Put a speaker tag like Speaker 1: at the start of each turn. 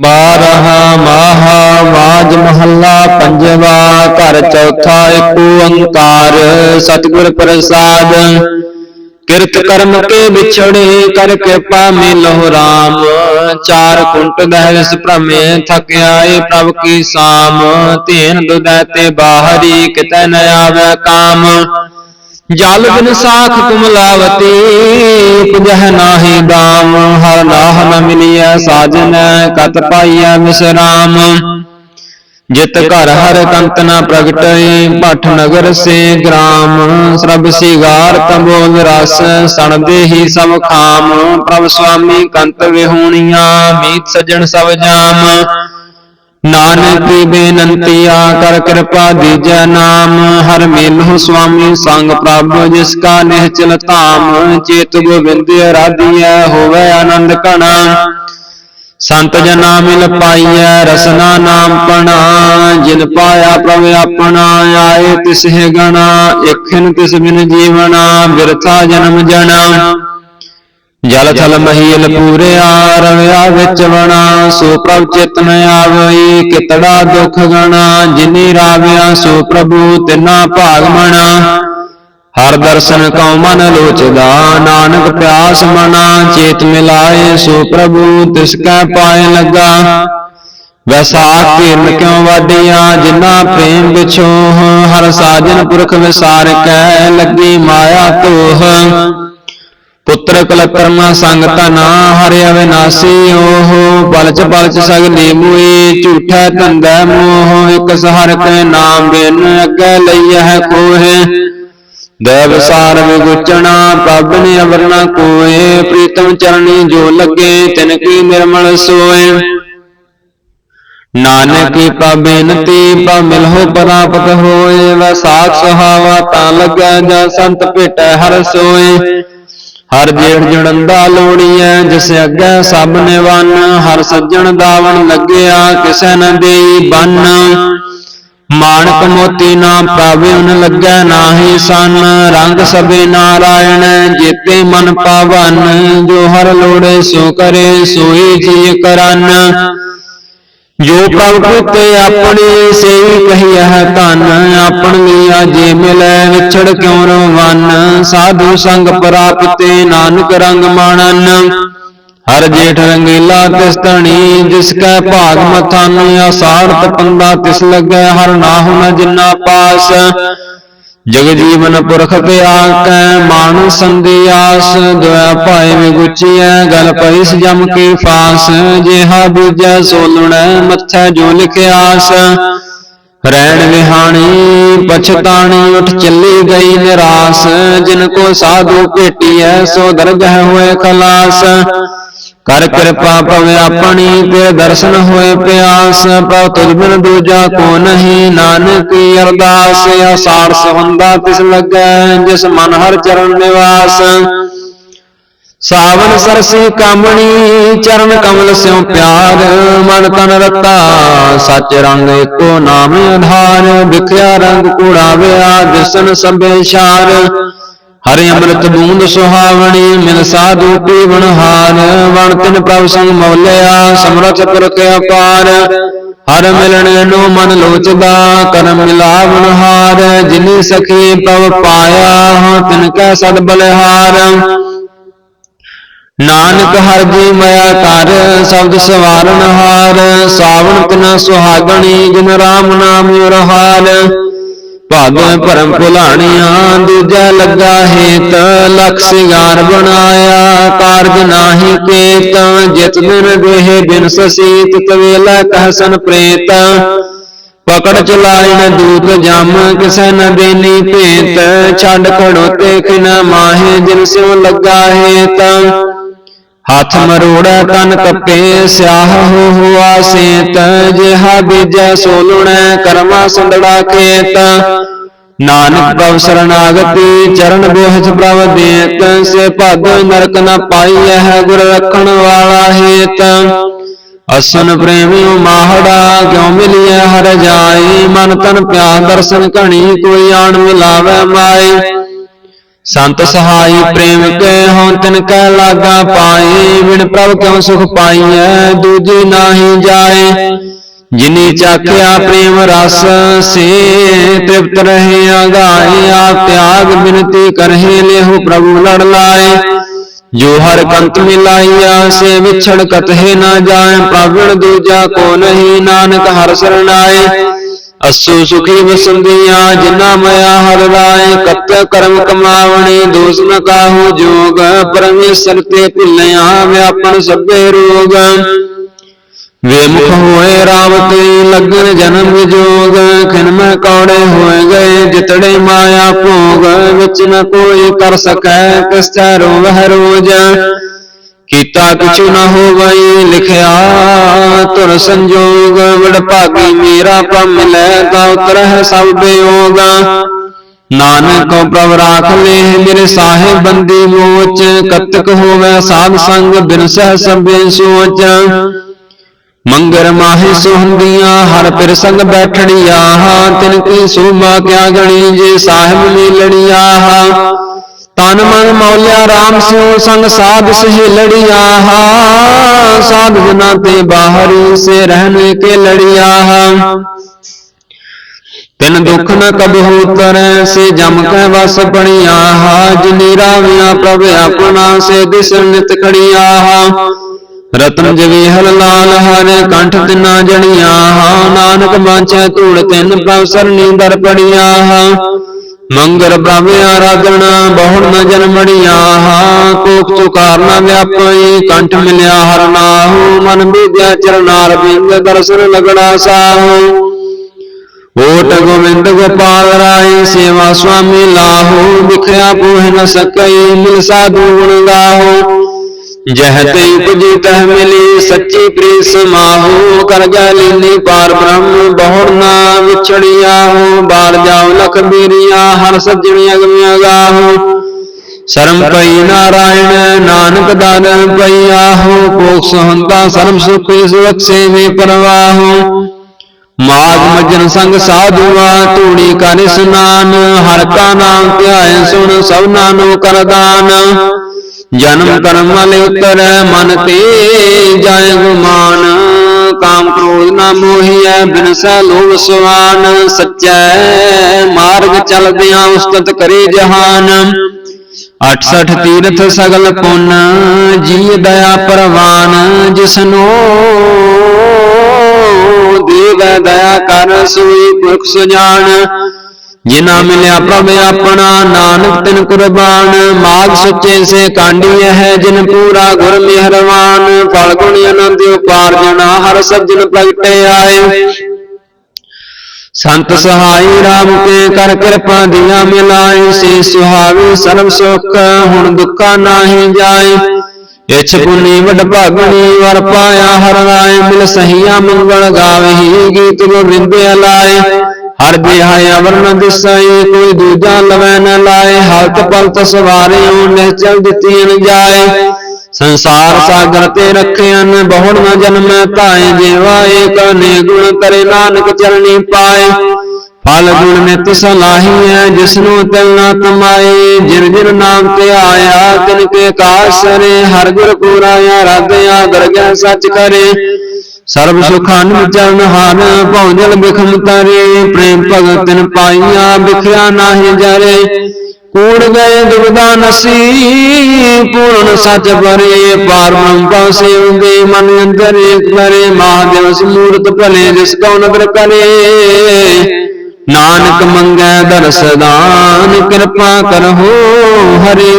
Speaker 1: ਬਾਰਹਾ ਮਾਹਾ ਮਾਜ ਮਹੱਲਾ ਪੰਜਵਾ, ਘਰ ਚੌਥਾ ਏਕ ਓੰਕਾਰ ਸਤਿਗੁਰ ਪ੍ਰਸਾਦ। ਕਿਰਤ ਕਰਮ ਕੇ ਵਿਛੜੇ ਕਰ ਕਿਰਪਾ ਮਿਲਹੁ RAM ਚਾਰ ਕੁੰਟ ਦਹਿਸ ਭ੍ਰਮੇ, ਥਕ ਆਏ ਪ੍ਰਭ ਕੀ ਸਾਮ। ਧੀਨ ਦੁਦੈ ਤੇ ਬਾਹਰੀ ਕਿਤੈ ਨ ਆਵੈ ਕਾਮ। ਜਲ ਬਿਨ ਸਾਖ ਕੁਮਲਾਵਤੀ ਉਪਜਹ ਨਾਹੀ ਦਾਮ ਹਰ ਨਾਹ ਨ ਮਿਲਿਆ ਸਾਜਨ ਕਤ ਪਾਈਐ ਵਿਸਰਾਮ ਜਿਤ ਘਰ ਹਰ ਕੰਤ ਨ ਪ੍ਰਗਟਏ ਭਟ ਨਗਰ ਸੇ ਗ੍ਰਾਮ। ਸਰਬ ਸਿਗਾਰ ਤੰਬੋਲ ਰਸ ਸਣ ਦੇਹੀ ਸਭ ਖਾਮ। ਪ੍ਰਭ ਸੁਆਮੀ ਕੰਤ ਵਿਹੂਣੀਆਂ ਮੀਤ ਸਜਣ ਸਭ ਜਾਮ। ਨਾਨਕ ਕੀ ਬੇਨੰਤੀਆ ਕਰ ਕਿਰਪਾ ਦੀਜੈ ਨਾਮ। ਹਰ ਮੇਲਹੁ ਸੁਆਮੀ ਸੰਗ ਪ੍ਰਭ, ਜਿਸ ਕਾ ਨਿਹਚਲ ਧਾਮ, ਚੇਤ ਗੋਬਿੰਦ ਅਰਾਧੀਐ, ਹੋਵੇ ਆਨੰਦ ਕਣਾ ਸੰਤ ਜਨਾ ਮਿਲ ਪਾਈਐ ਰਸਨਾ ਨਾਮ ਪਣਾ। ਜਿਨ ਪਾਇਆ ਪ੍ਰਭ ਆਪਣਾ, ਆਏ ਤਿਸਹਿ ਗਣਾ। ਇਖਿਨ ਤਿਸ ਬਿਨ ਜੀਵਨਾ ਬਿਰਥਾ ਜਨਮ ਜਣਾ। ਜਲ ਥਲ ਮਹੀਲ ਪੂਰਿਆ ਰਵਿਆ ਵਿੱਚ ਵਣਾ, ਸੋ ਪ੍ਰਭ ਚਿਤਨ ਆਵਈ, ਕਿਤੜਾ ਦੁਖ ਗਣਾ, ਜਿਨੀ ਰਾਵਿਆ, ਸੋ ਪ੍ਰਭੂ ਤਿਨਾ ਭਾਗ ਮਣਾ। ਹਰ ਦਰਸ਼ਨ ਕਉ ਮਨ ਲੋਚਦਾ, ਨਾਨਕ ਪਿਆਸ ਮਣਾ ਚੇਤ ਮਿਲਾਏ, ਸੋ ਪ੍ਰਭੂ ਤਿਸ ਕੈ ਪਾਏ ਲੱਗਾ। ਵੈਸਾਖ ਕਿਰਨ ਕਿਉ ਵਾਡੀਆਂ ਜਿਨਾ ਪ੍ਰੇਮ ਵਿਛੋਹ, ਹਰ ਸਾਜਨ ਪੁਰਖ ਵਿਸਾਰ ਕੈ, ਲੱਗੀ ਮਾਇਆ ਤੋਹ ਪੁੱਤਰ ਕਲਕਰਮਾ ਸੰਗ ਧਨਾ ਹਰਿ ਅਵਿਨਾਸੀ ਓਹ ਬਲਚ ਬਲਚ ਸਗਲੀ ਮੂਈ ਝੂਠਾ ਧੰਦਾ ਮੋਹ ਇਕ ਸਹਰ ਕੈ ਨਾਮ ਬਿਨ ਅੱਗੇ ਲਈਐ ਕੋਹਿ। ਦੇਵ ਸਾਰ ਵਿਗੁਚਣਾ ਪ੍ਰਭ ਨੇ ਅਵਰਣਾ ਕੋਏ ਪ੍ਰੀਤਮ ਚਰਣੀ ਜੋ ਲੱਗੇ ਤਿਨ ਕੀ ਨਿਰਮਲ ਸੋਏ ਨਾਨਕ ਕੀ ਬੇਨਤੀ ਪਾ ਮਿਲਹੁ ਪ੍ਰਾਪਤ ਹੋਏ ਵਸਾਖ ਸੁਹਾਵਾ ਤਾਂ ਲੱਗੈ ਜਾਂ ਸੰਤ ਭੇਟੈ ਹਰ ਸੋਏ। ਹਰ ਜੇੜ ਜੜੰਦਾ ਲੋੜੀਐ, ਜਿਸ ਅੱਗੇ ਸਭ ਨਿਵਨ ਹਰ ਸੱਜਣ ਦਾਵਣ ਲੱਗਿਆ, ਕਿਸੈ ਨ ਦੇਈ ਬੰਨ। ਮਾਣਕ ਮੋਤੀ ਨਾ ਪਾਵੇ ਉਨ ਲੱਗੈ ਨਾਹੀ ਸਨ, ਰੰਗ ਸਭੇ ਨਾਰਾਇਣ ਜੇਤੇ ਮਨ ਪਾਵਨ। ਜੋ ਹਰ ਲੋੜੇ ਸੋ ਕਰੇ, ਸੋਈ ਜੀ ਕਰਨ। ਜੋ ਪ੍ਰਭ ਕੀਤੇ ਆਪਣੀ ਸੇਈ ਕਹੀਐ ਧਨ ਆਪਣ ਲਿਆ ਜੇ ਮਿਲੈ ਵਿਛੜ ਕਿਉ ਰਵਨ? ਸਾਧੂ ਸੰਗ ਪ੍ਰਾਪਤੇ ਨਾਨਕ ਰੰਗ ਮਾਣਨ। ਹਰ ਜੇਠ ਰੰਗੀਲਾ ਤਿਸ ਧਣੀ ਜਿਸ ਕੈ ਭਾਗ ਮਥਨ ਅਸਾਰਤ ਪੰਦਾ ਤਿਸ ਲੱਗੈ ਹਰ ਨਾਹੁ ਨ ਜਿਨਾ ਪਾਸ। ਜਗ ਜੀਵਨ ਪੁਰਖ ਤੇ ਆਕੈ ਮਾਨ ਸੰਦਿਆਸ ਦੁਆ ਭਾਏ ਵਿਗੁਚੀਐ, ਗਲ ਪਈ ਜਮ ਕੀ ਫਾਸ, ਜਿਹਾ ਬੀਜੈ ਸੋ ਲੁਣੈ ਮੱਥੈ ਜੋ ਲਿਖਿਆਸ ਰਹਿਣ ਵਿਹਾਣੀ, ਪਛਤਾਣੀ, ਉਠ ਚੱਲੀ ਗਈ ਨਿਰਾਸ, ਜਿਨ ਕੋ ਸਾਧੂ ਭੇਟੀਐ, ਸੋ ਦਰਗਹ ਹੋਏ ਖਲਾਸ। ਕਰ ਕਿਰਪਾ ਪਵੇ ਆਪਣੀ ਤੇ ਦਰਸ਼ਨ ਹੋਏ ਪਿਆਸ ਪਉ ਤੁਝ ਬਿਨ ਦੂਜਾ ਕੋ ਨਹੀਂ ਨਾਨਕ ਅਰਦਾਸ ਅਸਾਰ ਸਵੰਦਾ ਤਿਸ ਲੱਗੈ ਜਿਸ ਮਨ ਹਰ ਚਰਨ ਨਿਵਾਸ। ਸਾਵਨ ਸਰਸੀ ਕਾਮਣੀ ਚਰਨ ਕਮਲ ਸਿਉ ਪਿਆਰ। ਮਨ ਤਨ ਰਤਾ ਸੱਚ ਰੰਗ ਏਕੋ ਨਾਮ ਆਧਾਰ। ਵਿਖਿਆ ਰੰਗ ਕੂੜਾਵਿਆ ਦਿਸਨ ਸਭੇ ਸ਼ਾਰ। ਹਰਿ ਅੰਮ੍ਰਿਤ ਬੂੰਦ ਸੁਹਾਵਣੀ, ਮਿਲ ਸਾਧੂ ਪੀਵਨ ਹਾਰ, ਵਣ ਤਿਨ ਪ੍ਰਭ ਸੰਗ ਮੌਲਿਆ, ਸਮਰਥ ਪੁਰਖ ਅਪਾਰ। ਹਰ ਮਿਲਣ ਨੂੰ ਮਨ ਲੋਚਦਾ, ਕਰਮ ਮਿਲਾਵਨ ਹਾਰ, ਜਿਨੀ ਸਖੀ ਪਵ ਪਾਇਆ, ਹਾਂ ਤਿਨ ਕੈ ਸਦ ਬਲਿਹਾਰ। ਨਾਨਕ ਹਰ ਜੀ ਮਇਆ ਕਰ, ਸ਼ਬਦ ਸਵਾਰਨ ਹਾਰ, ਸਾਵਣ ਤਿਨ ਸੁਹਾਗਣੀ, ਜਿਨ ਰਾਮ ਨਾਮ ਰਹਾਲ ਭਾਗੈ ਭਰਮ ਭੁਲਾਣੀਆਂ ਦੂਜਾ ਲੱਗਾ ਹੇਤ ਲਖ ਸਿਗਾਰ ਬਣਾਇਆ। ਕਾਰਜ ਨਾਹੀ ਕੇਤ ਜਿਤ ਦਿਨ ਦੇਹ ਬਿਨ ਸਸੀ ਤਿਤ ਵੇਲਾ ਕਹਸਨ ਪ੍ਰੇਤ। ਪਕੜ ਚਲਾਇਣ ਦੂਤ ਜਮ ਕਿਸੈ ਨ ਦੇਨੀ ਭੇਤ। ਛੱਡ ਖੜੋਤੇ ਕਿਨਾ ਮਾਹੇ ਜਿਨ ਸਿਉ ਲੱਗਾ ਹੇਤ। ਹੱਥ ਮਰੋੜਾ ਤਨ ਕੱਪੇ ਸਿਆਹ ਹੋ ਹੁਆ ਸੇਤ। ਜਿਹਾ ਬੀਜੈ ਸੋ ਲੁਣੈ ਕਰਮਾ ਸੰਦੜਾ ਖੇਤ। ਨਾਨਕ ਪ੍ਰਭ ਸਰਣਾਗਤੀ ਚਰਨ ਬੋਹਿਤ ਪ੍ਰਭ ਦੇਤ ਸੇ ਭਗ ਨਰਕ ਨ ਪਾਈਐ ਹੈ ਗੁਰ ਰੱਖਣ ਵਾਲਾ ਹੇਤ। ਅਸਨ ਪ੍ਰੇਮਿਓ ਮਾਹੜਾ, ਕਿਉ ਮਿਲਿਐ ਹਰ ਜਾਏ ਮਨ ਤਨ ਪਿਆਸ ਦਰਸ਼ਨ ਘਣੀ, ਕੋਈ ਆਣ ਮਿਲਾਵੇ ਮਾਏ ਸੰਤ ਸਹਾਈ ਪ੍ਰੇਮ ਕੇ ਹਉ ਤਿਨ ਕਹਿ ਲਾਗਾ ਪਾਏ ਬਿਨ ਪ੍ਰਭ ਕਿਉ ਸੁਖ ਪਾਈਐ, ਦੂਜੀ ਨਾਹੀ ਜਾਏ। ਜਿਨੀ ਚਾਖਿਆ ਪ੍ਰੇਮ ਰਸ ਸੇ ਤ੍ਰਿਪਤ ਰਹੇ ਆਗਾਏ ਆਪ ਤਿਆਗ ਬਿਨਤੀ ਕਰਹਿ ਲਿਹੁ ਪ੍ਰਭੂ ਲੜ ਲਾਏ। ਜੋ ਹਰ ਕੰਤ ਮਿਲਾਈਆ ਸੇ ਵਿਛੜ ਕਤਹਿ ਨਾ ਜਾਏ ਪ੍ਰਭਣ ਦੂਜਾ ਕੋ ਨਹੀਂ ਨਾਨਕ ਹਰ ਸਰਣਾਏ। ਅਸੂ ਸੁਖੀ ਵਸੰਦੀਆਂ ਜਿਨਾ ਮਇਆ ਹਰ ਰਾਏ ਕਤ ਕਰਮ ਕਮਾਵਣੀ ਦੋਸ ਨ ਕਾਹੂ ਜੋਗ। ਪਰਮੇਸ਼ਰ ਤੇ ਭੁੱਲਿਆ ਵਿਆਪਨ ਸਭੇ ਰੋਗ। ਵੇਮੁਖ ਹੋਏ ਰਾਮ ਤੇ ਲੱਗਣ ਜਨਮ ਵਿਜੋਗ ਖਿਨ ਕੌੜੇ ਹੋਏ ਗਏ, ਜਿਤੜੇ ਮਾਇਆ ਭੋਗ, ਵਿੱਚ ਨ ਕੋਈ ਕਰ ਸਕੈ ਕਿਸ ਚੈ ਰੋਵਹਿ ਰੋਜ। ਕੀਤਾ ਕਿਛੁ ਨ ਹੋਵਈ, ਲਿਖਿਆ ਤੁਰ ਸੰਜੋਗ, ਵਡ ਭਾਗੀ ਮੇਰਾ ਪ੍ਰਭ ਲੈ ਤਾ ਉਤਰਹਿ ਸਭ ਬਿਯੋਗ। ਨਾਨਕ ਪ੍ਰਭ ਰਾਖ ਲੈ, ਮੇਰੇ ਸਾਹਿਬ ਬੰਦੀ ਮੋਚ, ਕਤਕ ਹੋਵੇ ਸਾਧ ਸੰਗ ਬਿਨ ਸਹਿ ਸਭੇ ਸੋਚ। ਮੰਗਰ ਮਾਹੀ ਸੁਹੰਦੀਆਂ, ਹਰ ਪਿਰ ਸੰਗ ਬੈਠੜੀਆ ਤਿਨ ਕੀ ਸੋਮਾ ਕਿਆ ਗਣੀ ਜੇ ਸਾਹਿਬ ਲੀਲੜੀਆ ਤਨ ਮਨ ਮੌਲਿਆ RAM ਸਿਉ ਸੰਗ ਸਾਧ ਸਹੇਲੜੀਆ ਸਾਧ ਜਨਾ ਤੇ ਬਾਹਰੀ ਸੇ ਰਹਿਣ ਕੇ ਲੜੀਆ ਤਿਨ ਦੁਖ ਨ ਕਬਹੂ ਤਰੈ ਸੇ ਜਮ ਕੈ ਵਸ ਬਣੀਆ ਜਿਨੀ ਰਾਵਿਆ ਪ੍ਰਭ ਆਪਣਾ, ਸੇ ਦਿਸ ਨਿਤ ਖੜੀਆ ਰਤਨ ਜਵੇ ਜਵੇਹਲ ਲਾਲ, ਹਰ ਕੰਠ ਤਿਨਾ ਜਣੀਆਂ ਨਾਨਕ ਬਾਂਚੈ ਧੂੜ ਤਿੰਨ ਪ੍ਰਭ ਸਰਨੀ ਦਰ ਪੜੀਆਂ ਮੰਗਰ ਪ੍ਰਭ ਆਰਾਧਨਾ ਬਹੁੜ ਨ ਜਨਮੜੀਆਂ ਕੋਖ ਚੁਕਾਰ ਨ ਵਿਆਪਈ ਕੰਠ ਮਿਲਿਆ ਹਰ ਨਾਹੂ। ਮਨ ਬੀਜਿਆ ਚਰਨਾਰ ਬਿੰਦ ਦਰਸ਼ਨ ਲਗੜਾ ਸਾਹੂ। ਓਟ ਗੋਵਿੰਦ ਗੋਪਾਲ ਰਾਏ ਸੇਵਾ ਸੁਆਮੀ ਲਾਹੋ। ਵਿਖਿਆ ਪੋਹਿ ਨ ਸਕਈ ਮਿਲ ਸਾਧੂ ਗੁਣ ਗਾਹੋ। ਜਹ ਤੇ ਉਪਜੀ ਤਹ ਮਿਲੀ, ਸੱਚੀ ਪ੍ਰੀਤ ਸਮਾਹੋ, ਕਰ ਜਾ ਲੀਨੀ ਪਾਰ ਬ੍ਰਹਮ, ਬਹੁੜ ਨਾ ਵਿਛੜਿਆ ਹੋ ਬਾਰ ਜਾਉ ਲਖ ਬੀਰੀਆ, ਹਰ ਸੱਜਣ ਅਗਮਿਆ ਗਾਹੋ। ਸ਼ਰਮ ਪਈ ਨਾਰਾਇਣ, ਨਾਨਕ ਦਾਨ ਪਈ ਆਹੋ ਕੋਖ ਹੁੰਦਾ ਸਰਮ ਸੁਖ ਇਸ ਬਖਸ਼ੇ ਵੇ ਪਰਵਾਹੋ। ਮਾਗ ਮਜਨ ਸੰਗ ਸਾਧੂਆ, ਧੂਣੀ ਕਰ ਇਸਨਾਨ, ਹਰ ਕਾ ਨਾਮ ਧਿਆਏ ਸੁਣ ਸਭਨਾ ਨੂੰ ਕਰਦਾਨ ਜਨਮ ਕਰਮ ਵਾਲੇ ਉਤਰ ਮਨ ਤੇ ਜਾਏ ਗੁਮਾਨ। ਕਾਮ ਕ੍ਰੋਧ ਨਾ ਮੋਹੀਐ ਬਿਨਸੈ ਲੋਭ ਸੁਆਨ ਸੱਚੈ ਮਾਰਗ ਚਲਦਿਆਂ ਉਸਤਤ ਕਰੇ ਜਹਾਨ। 68 ਤੀਰਥ ਸਗਲ ਪੁੰਨ ਜੀ ਦਇਆ ਪਰਵਾਨ। ਜਿਸਨੋ ਦੇਵ ਦਇਆ ਕਰ ਸੋਈ ਪੁਰਖ ਸੁਜਾਨ। ਜਿਨਾ ਮਿਲਿਆ ਪ੍ਰਭ ਆਪਣਾ, ਨਾਨਕ ਤਿਨ ਕੁਰਬਾਨ। ਮਾਗ ਸੱਚੇ ਸੇ ਕਾਂਡੀ ਹੈ, ਜਿਨ ਪੂਰਾ ਗੁਰ ਮਿਹਰਵਾਨ। ਫਲ ਗੁਣ ਅਨੰਦ ਉਪਾਰਜਣਾ ਹਰ ਸੱਜਣ ਪ੍ਰਗਟੇ ਆਏ। ਸੰਤ ਸਹਾਈ RAM ਕੇ ਕਰ ਕਿਰਪਾ ਦੀਆਂ ਮਿਲਾਏ। ਸੇ ਸੁਹਾਵੀ ਸਰਬ ਸੁਖ, ਹੁਣ ਦੁੱਖਾ ਨਾਹੀ ਜਾਏ। ਇਛ ਪੁਨੀ ਵਡ ਭਾਗਣੀ, ਵਰ ਪਾਇਆ ਹਰ ਰਾਏ। ਮਿਲ ਸਹੀਆ ਮੰਗਲ ਗਾਵਹੀ, ਗੀਤ ਗੋਬਿੰਦ ਲਾਏ ਹਰ ਬਿਹਾਇ ਅਵਰਨ ਦਿਸਾਈ, ਕੋਈ ਦੂਜਾ ਲਵੈ ਨ ਲਾਏ ਹਲਤ ਪਲਤ ਸਵਾਰਿਓ ਨਿਹਚਲ ਦਿੱਤੀਨ ਜਾਏ। ਸੰਸਾਰ ਸਾਗਰ ਤੇ ਰਖਿਆਨ ਬਹੁੜ ਨ ਜਨਮੈ ਧਾਏ, ਜੀਵਾ ਏਕ ਨੇ ਗੁਣ ਕਰੇ, ਨਾਨਕ ਚਰਣੀ ਪਾਏ। ਫਲ ਗੁਣ ਨਿਤ ਸਲਾਹੀ ਹੈ ਜਿਸਨੂੰ ਤਿਲ ਨਾ ਕਮਾਏ ਜਿਨ ਜਿਨ ਨਾਮ ਤੇ ਆਇਆ ਤਿਨ ਕੇ ਕਾਸਰੇ, ਹਰ ਗੁਰ ਪੂਰਾ ਰਾਧਿਆ ਦਰਗਹਿ ਸੱਚ ਕਰੇ। ਸਰਬ ਸੁਖਾਨ ਚਰਨ ਹਾਨ ਭਉਜਲ ਬਿਖਮ ਤਰੇ ਪ੍ਰੇਮ ਭਗਤ ਤਿਨ ਪਾਈਆ ਬਿਖਿਆ ਨਾਹੀ ਜਰੇ। ਕੂੜ ਗਏ ਦੁਬਦਾ ਨਸੀ ਪੂਰਨ ਸੱਚ ਪਾਰ ਬ੍ਰਹਮ ਪਾਸੇ ਹੁੰਦੇ ਮਨ ਅੰਦਰ ਕਰੇ ਮਹਾਦੇਵ ਸਮੂਰਤ ਭਲੇ ਜਿਸ ਕਉ ਨਦਰ ਕਰੇ। ਨਾਨਕ ਮੰਗੈ ਦਰਸ ਦਾਨ ਕਿਰਪਾ ਕਰਹੁ ਹਰੇ।